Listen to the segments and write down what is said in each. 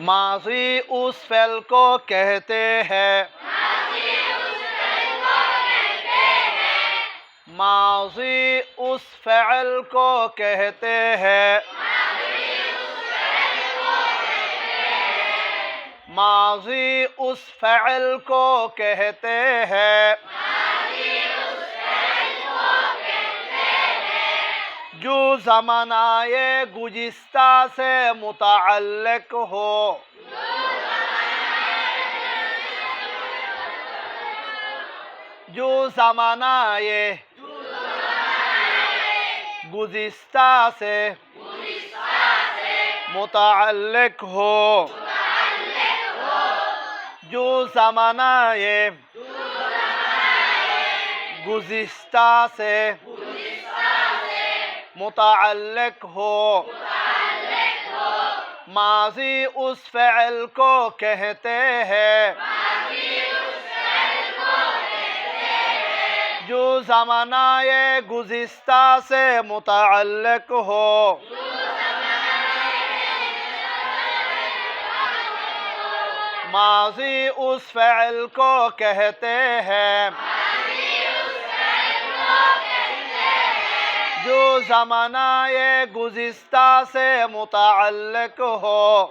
ماضی اس فعل کو کہتے ہیں۔ ماضی اس فعل کو کہتے ہیں۔ ماضی اس فعل کو کہتے ہیں۔ جو زمانہ گزشتہ سے متعلق ہو۔ جو زمانہ گزشتہ سے متعلق ہو۔ جو زمانہ گزشتہ سے متعلق ہو۔ ماضی اس فعل کو کہتے ہیں۔ جو زمانہ گزشتہ سے متعلق ہو۔ ماضی اس فعل کو کہتے ہیں۔ جو زمانہ یہ گزشتہ سے متعلق ہو۔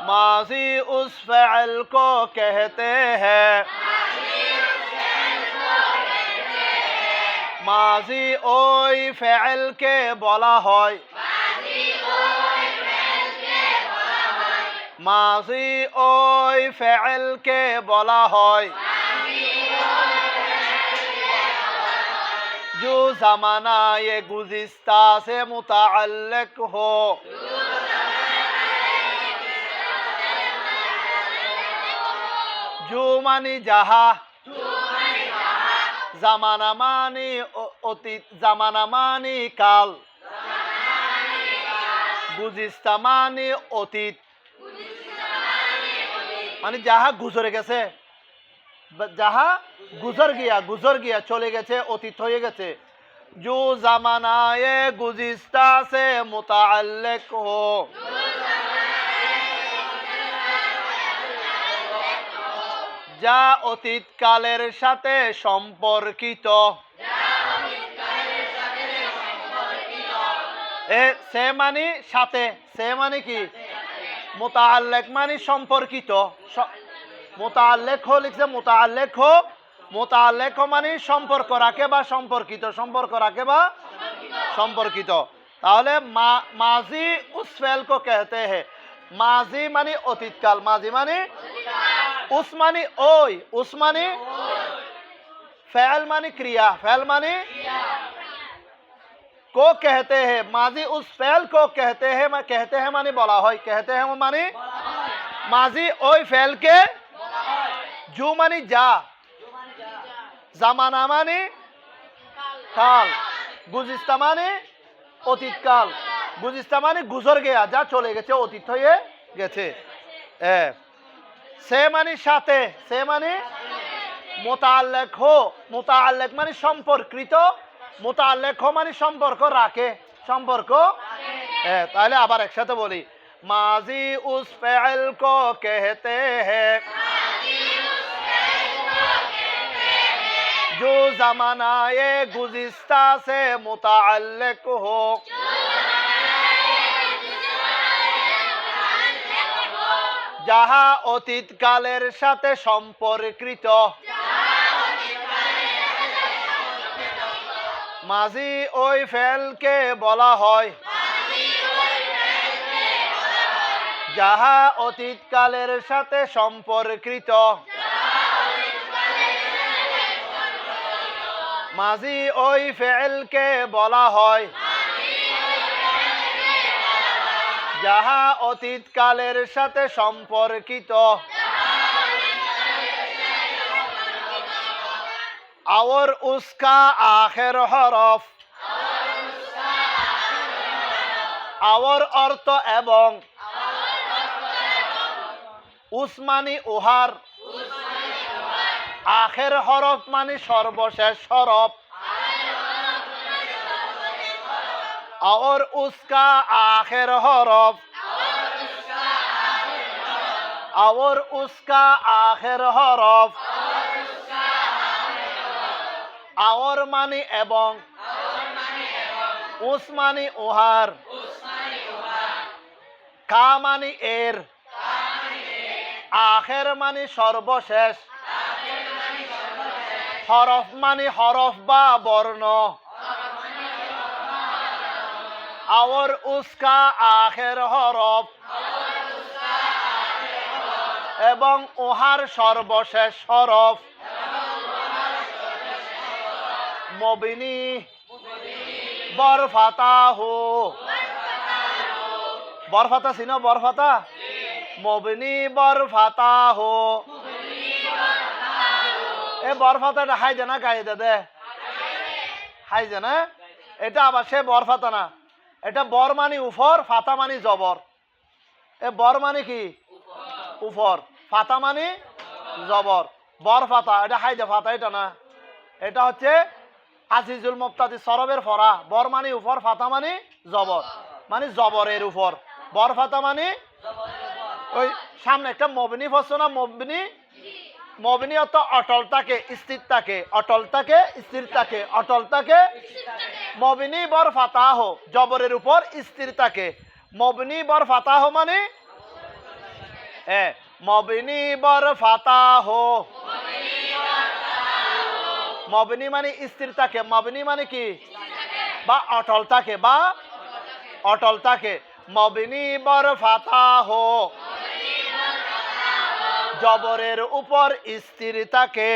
ماضی اس فعل کو کہتے ہیں۔ ماضی اوئی فعل کے بولا ہوئی۔ ماضی اوئی فعل کے بولا ہوئی۔ جو زمانہ یہ گزشتہ سے متعلق ہو جو مانی جہاں জামানা মানি অতীত, জামানা মানি কাল। গুজিস্তা মানি অতীত। মানে যাহা গুজরে গেছে। যাহা গুজর গিয়া গুজর গিয়া চলে গেছে, অতীত হয়ে গেছে। जो জামানায়ে গুজিস্তা সে মুতাআল্লিক হো। যা অতীতকালের সাথে সম্পর্কিত। এ, সে মানে সাথে, সে মানে কি? মোতাল্লেক মানে সম্পর্কিত। স- মোতাল্লেক হো লিখছে মোতাল্লেক হো মোতাল্লেক হো মানে সম্পর্ক রাখে বা সম্পর্কিত সম্পর্ক রাখে বা সম্পর্কিত তাহলে মা- মাজি উস ফেল কো कहते हैं মাজি মানে অতীতকাল মাজি মানে উসমানি ওই উসমানি फैल मानी क्रिया फैल मानी को कहते हैं माजी उस फैल को कहते हैं मैं कहते हैं मानी बोला হয় कहते हैं मानी माजी ওই ফেলকে জু মানে যা। জামানা মানে কাল। গুজিস্তা মানে অতীতকাল গুজিস্তা মানে গুজর গেয়া, যা চলে গেছে, অতীত হয়ে গেছে। সে মানে সাথে, সে মানে মোতালেক হো। মোতালেক মানে সম্পর্কৃত মোতালেক হো মানে সম্পর্ক রাখে, সম্পর্ক হ্যাঁ তাহলে আবার একসাথে বলি, মাজি উস ফেল কো কেহতে হ্যাঁ जो जमानाए गुजिस्ता से मुतअल्लिक हो যাহা অতীতকালের সাথে সম্পর্কিত মাঝি ওই ফেলকে বলা হয় যাহা অতীতকালের সাথে সম্পর্কিত মাঝি ওই ফেলকে বলা হয়। যাহা অতীতকালের সাথে সম্পর্কিত। আওর উস্কা আখের হরফ। আওর অর্থ এবং। উসমানি উহার আখের হরফ মানে সর্বশেষ হরফ और उसका आखिर हरफ और उसका आखिर हरफ और मानी এবং উস মানি উহার কা মানি এর আখের মানি সর্বশেষ হরফ মানি হরফ বা বর্ণ। আওর উস্কা আখের হরফ। এবং উহার সর্বশেষ হরফ। মবিনী। বরফাতাহু। বরফাতা ছিল বরফাতা? মবিনী বরফাতাহু। এ বরফাতাটা হাই জানা গায়ে দে? হাই জানা এটা আবার সে বরফাতা না। এটা বর মানি উফর, ফাতা মানি জবর। এ বর মানে কি? উফর। ফাতা মানে জবর। বর ফাতা এটা হাই দে ফাতা, এটা না। এটা হচ্ছে আজিজুল মুক্তাদি সরবের ফরা। বর মানে উপর ফাতা মানে জবর। মানে জবরের উপর বর ফাতা মানে ওই সামনে একটা মবিনী ফসল না? মবিনী মবিনী অত অটল থাকে স্থির থাকে অটল থাকে স্থির থাকে অটল থাকে মবিনী বর ফাতাহ, জবরের উপর স্থির থাকে মবিনী বর ফাতাহ মানে? হ্যাঁ মবিনী বর ফাতাহ। মবনি মানে স্থির থাকে মবনি মানে কি? বা অটল থাকে বা অটল থাকে মবনি বর ফাতা হো জবরের উপর স্থির থাকে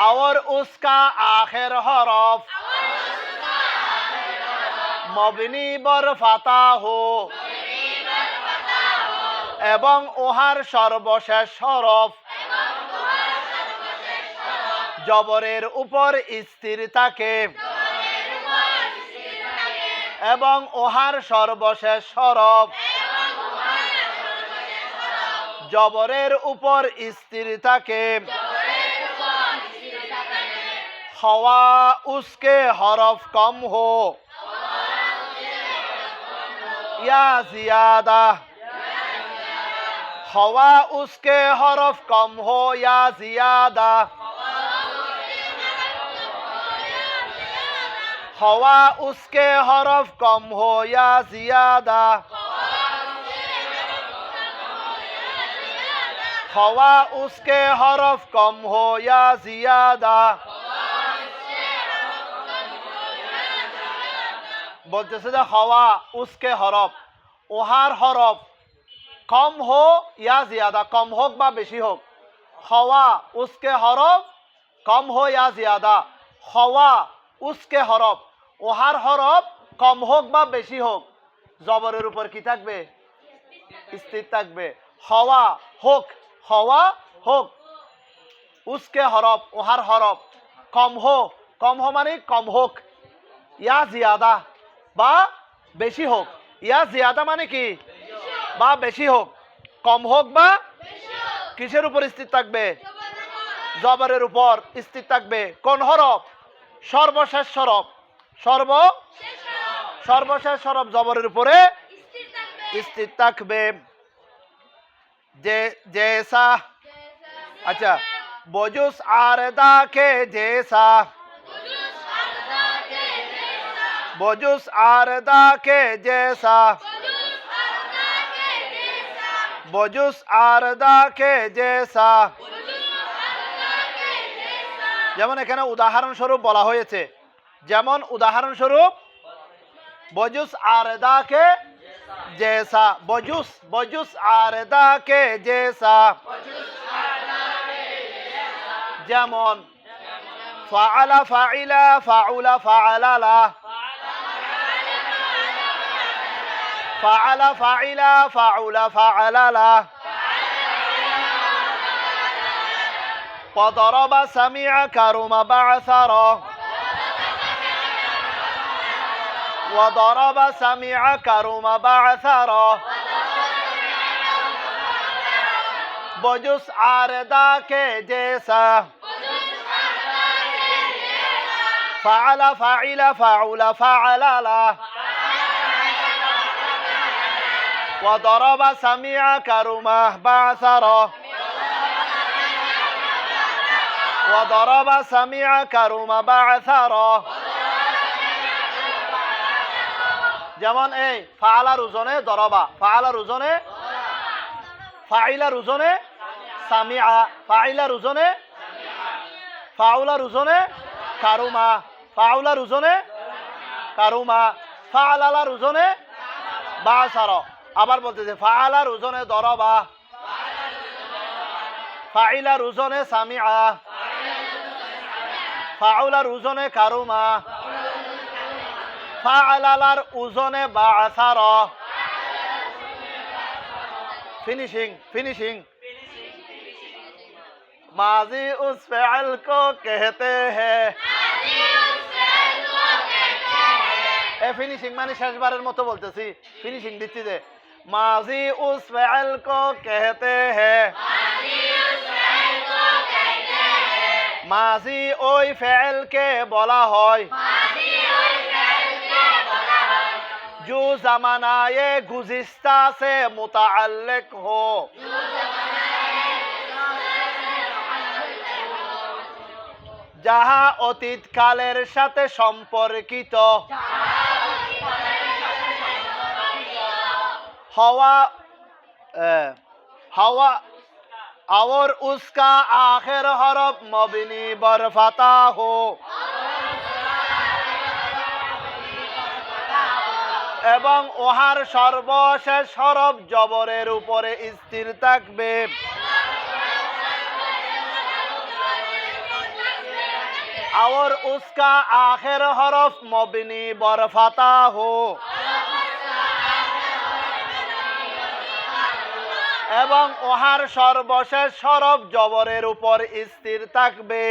और उसका आखिर हरफ মবনি বর ফাতা হো এবং ওহার সর্বশেষ হরফ জবরের উপর স্থির থাকে এবং ওহার সর্বশেষ সরব জবরের উপর স্থির থাকে। হওয়া উসকে হরফ কম হো। ইয়া জিয়াদা। হওয়া উসকে হরফ কম হো, ইয়া জিয়াদা। হওয়া উসকে হরফ কম হো, ইয়া জিয়াদা। خوا اس کے কম کم ہو یا زیادہ বলতেছে যে হওয়া উসকে হরফ ওহার হরফ কম হো ইয়া জিয়াদা, কম হোক বা বেশি হোক। হওয়া উসকে হরফ, কম হো ইয়া জিয়াদা। হওয়া উসকে হরফ ওহার হরফ কম হোক বা বেশি হোক। জবরের উপর কি থাকবে? স্থির থাকবে। হওয়া হোক হওয়া হোক। উসকে হরফ ওহার হরফ কম হো কম হো মানে কম হোক। ইয়া জিয়াদা বা বেশি হোক। ইয়া জিয়াদা মানে কি? বা বেশি হোক। কম হোক বা কিসের উপর স্থির থাকবে? জবরের উপর স্থির থাকবে। কোন হরফ? সর্বশেষ সরব সর্ব সর্বশেষ সরব জবরের উপরে স্থির থাকবে। জেসা। আচ্ছা বজুস আর দাকে জেসা? বজুস আর দাকে জেসা? বজুস আর দাকে জেসা? যেমন এখানে উদাহরণস্বরূপ বলা হয়েছে। যেমন উদাহরণস্বরূপ, বজুস আরদাকে জেসা বজুস বজুস আরদাকে জেসা যেমন ফাআলা ফাইলা ফাউলা ফাআলালা ফাআলা ফাইলা ফাউলা ফাআলালা وضرب سمع كرم بعثر وضرب سمع كرم بعثرا بجس عارضا كجيسا فعل فعل فعل فعل لا وضرب سميع كرمه بعثرا وضرب سميع كرم بعثرا যেমন এই ফাআলার ওজনে দরবা, ফাআলার ওজনে ফাইলার ওজনে সামিআ ফাইলার ওজনে ফাউলার ওজনে কারুমা, ফাউলার ওজনে কারুমা ফাআলার ওজনে বাসার। আবার বলতেছে, ফাআলার ওজনে দরবা ফাইলার ওজনে সামিআ, ফাউলার ওজনে কারুমা। ফালালার ওজনে বা আসার। ফিনিশিং ফিনিশিং মাজি উস ফেল কো ফিনিশিং মানে শেষবারের মতো বলতেছি। ফিনিশিং দিচ্ছি যে মাজি উস ফেল কো কেহতে হে। মাজি ওই ফেলকে বলা হয়। जो जमानाए गुजिस्ता से मुताल्लिक हो যাহা অতীতকালের সাথে সম্পর্কিত हवा अ, हवा और उसका आखिर हरफ मबनी बरफता हो এবং ওহার সর্বশেষ হরফ জবরের উপরে স্থির থাকবে और उसका आखिर हरफ मबनी बरफता हो এবং ওহার সর্বশেষ সরব জবরের উপর স্থির থাকবে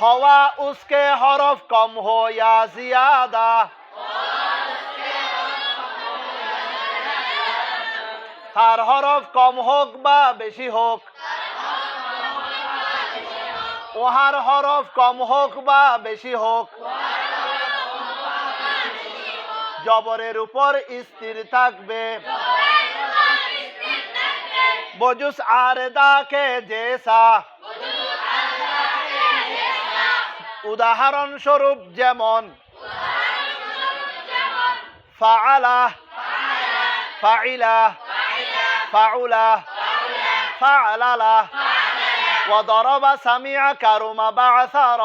হওয়া উসকে হরফ কম হো ইয়া জিয়াদা। তার হরফ কম হোক বা বেশি হোক ওহার হরফ কম হোক বা বেশি হোক জবরের উপর স্থির থাকবে। বজুস আরেদাকে জেসা। উদাহরণ স্বরূপ যেমন ফাআলা ফাইলা ফাউলা ফাআলালা وضرب سمع كرم بعثر